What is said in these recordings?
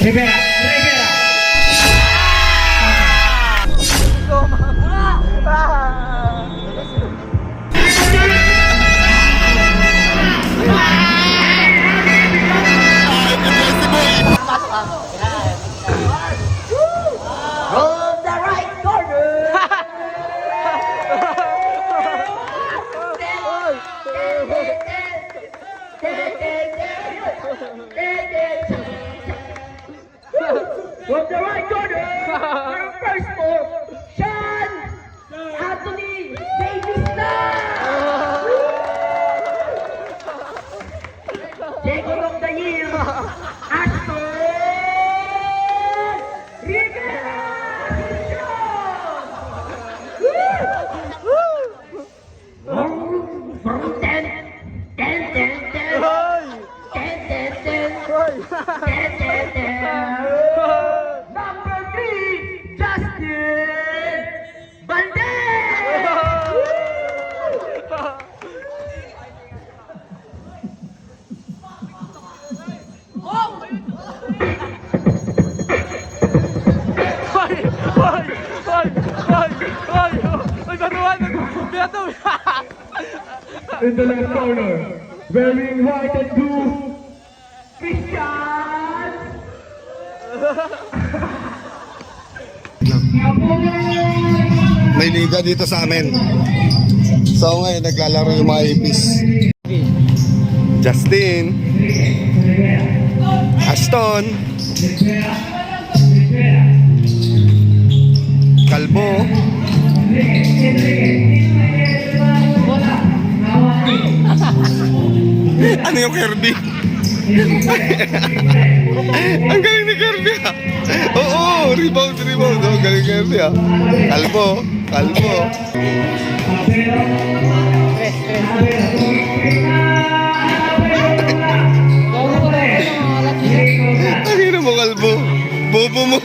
Rivera, What do I got? First In the left corner, wearing white and blue, Christian. May liga dito sa amin. So ngayon naglalaro yung mga ipis. Justin. Aston. Kalbo. ano yung Kirby? Ang galing ni Kirby ah. Oo, rebound, rebound. Oh, galing Kirby ah. Kalbo, kalbo. Ang mo kalbo. Bobo mo.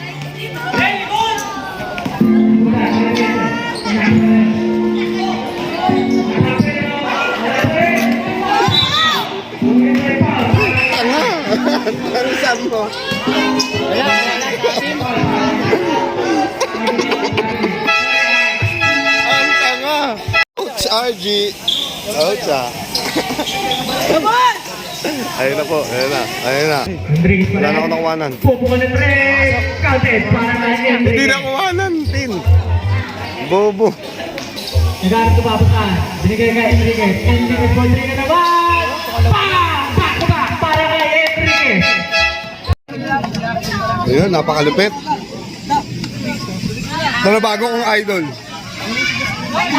Tanga. Ano sabi mo? RG. Ouch, ah. Ayun na po, ayun na, ayun na. Enriquez Wala na ako nakuhanan. Pupo ng tres, counted para kay Hindi Enriquez. na kuhanan, Tin. Bobo. Naghanap tumapos na. Binigay kay Enriquez. Enriquez, Rodrigo naman! Pa! Back back para kay Enriquez. Ayun, napakalupit. Ito na bago kong idol.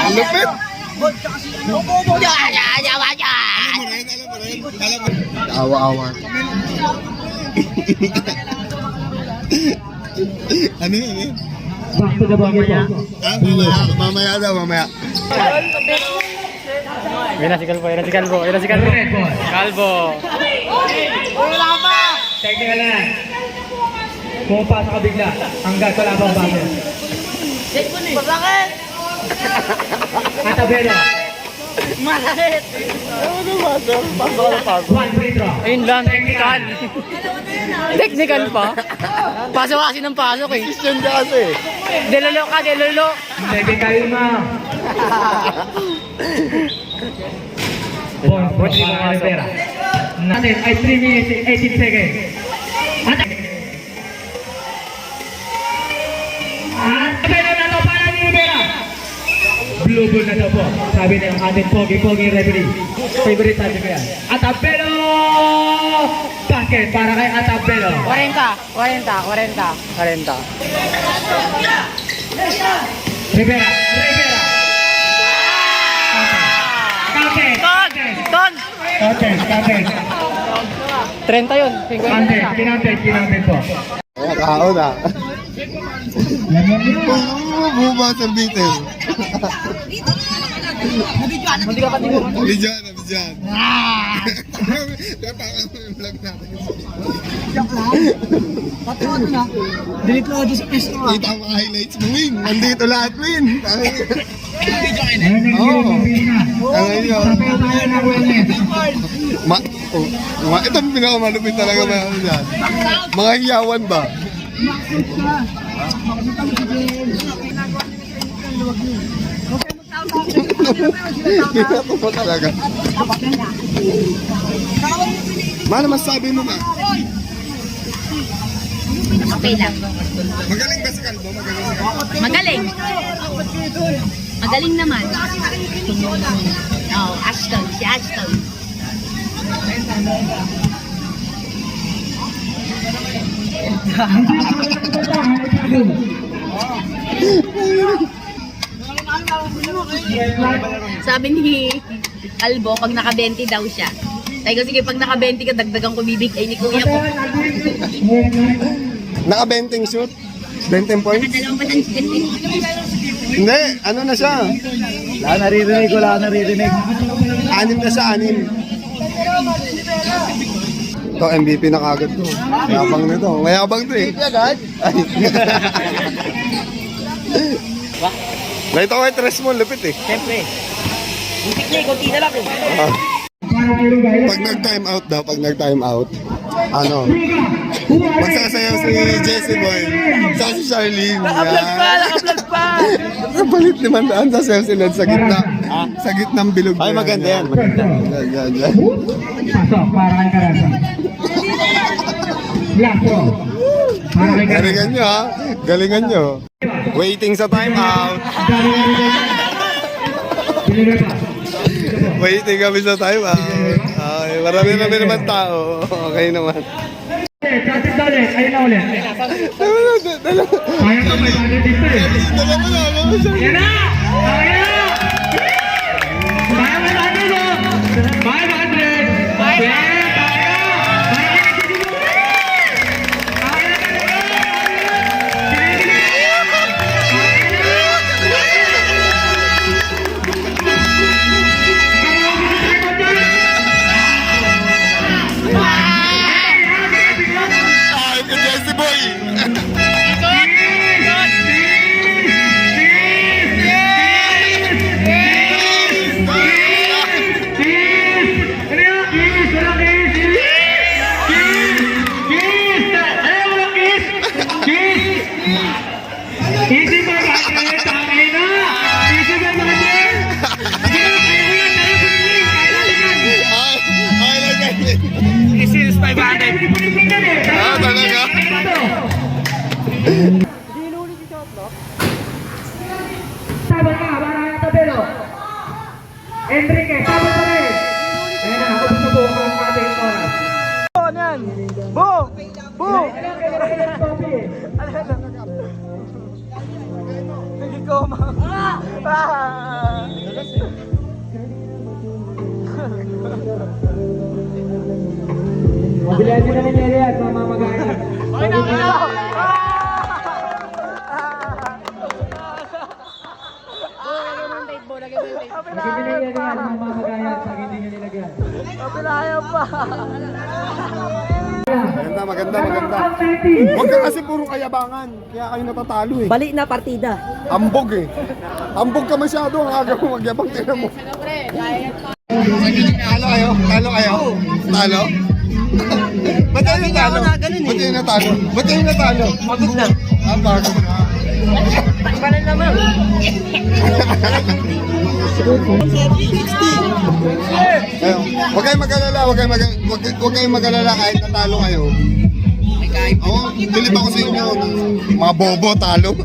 Lupit. Awa-awa. ano yun eh? To the mamaya. Ah, mamaya, mamaya daw, mamaya. Yan na si Kalbo, yan na si Kalbo, yan na si Kalbo. Red ball. Kalbo! Technical na. Pumapasok ka bigla. Hanggang wala pang bago. Masakit! Atabelo. Masakit! One free throw. Ayun lang, technical. technical pa. Pasok kasi ng pasok eh. Christian ka kasi. Delolo ka, delolo. Sige, kalma. Bon, Rodrigo Rivera. Natin ay 3 minutes 18 seconds. At At Blue ball na to po. Sabi ng ating pogi-pogi referee. Favorite tayo ko yan. Atapelo! Basket para kay Atapelo. 40, 40, 40. 40. Rivera, Rivera. Kapit. Ton! Ton! Kapit, kapit. 30 yun. 50 Kinanted, na. kinanted, kinanted po. Kaya kaon ah. Yan yan yun. Buba sa bitin. Ka pati mo. Bidyan, bidyan. Kaya parang yung vlog natin. Delete mo doon sa pesto. Kita ang mga highlights mo, Win. Nandito lahat, Win. Ayun ang Oo. Ng wellness. Ma oh, ma ito ang pinakamalupit talaga mga ano dyan. Mga hiyawan ba? Hinato mo talaga. Mana masabi mo ba? Okay lang. Magaling ba si Kalbo? Magaling? Magaling. Magaling naman. Oh, Ashton. Si Ashton. Sabi ni Albo, pag naka-20 daw siya. Sabi ko, sige, pag naka-20 ka, dagdagan ko bibigay ni kuya ko. Naka-benting shoot? 20 points? Dalawa pa lang siya. Hindi, ano na siya? Wala naririnig, wala naririnig. Anim na siya, anim. Ito, MVP na kagad to. Mayabang nito. Mayabang to eh. Ay. Nakita ko yung tres mo, lupit eh. Siyempre. Butik niya, konti na lang eh. Ah. Pag nag-time out daw, pag nag-time out, ano, magsasayaw si Jessie Boy, sa si Charlene. Naka-vlog pa, naka-vlog pa. Naman daan, sasayaw sila sa gitna. Sa gitnang bilog. Ay, maganda yan, maganda. Yan, yan, yan. Pasok, para kay Karasa. Kay Karasa. Galingan nyo ha, galingan nyo. Waiting sa time out. Waiting kami sa time out. Okay, marami na naman tao. Okay naman. Chatit na ulit. Ayun na ulit. Dalawa na, dalawa. Eh. Dalawa na, dalawa siya. Yan na! Ah! Mabilihan nyo na ni Nere at mamamagayan. Okay na, okay na! Nyo nilagyan, mamamagayan. Pag hindi nyo nilagyan. Kapilayan pa! Maganda, maganda, maganda. Huwag ka kasi puro kayabangan. Kaya kayo natatalo eh. Balik na partida. Ambog eh. Ambog ka masyado. Ang aga mo magyabang tinan mo. Talo kayo? Talo kayo? Talo? Ba't tayo natalo? Ba't tayo natalo? Ba't tayo natalo? Pagod na. Ah, bago na. Iba na naman. Ayun. Huwag kayong mag-alala, huwag kayong mag- huwag kayong mag-alala kahit natalo kayo. Oo, bilib ako sa inyo. Mga bobo, talo.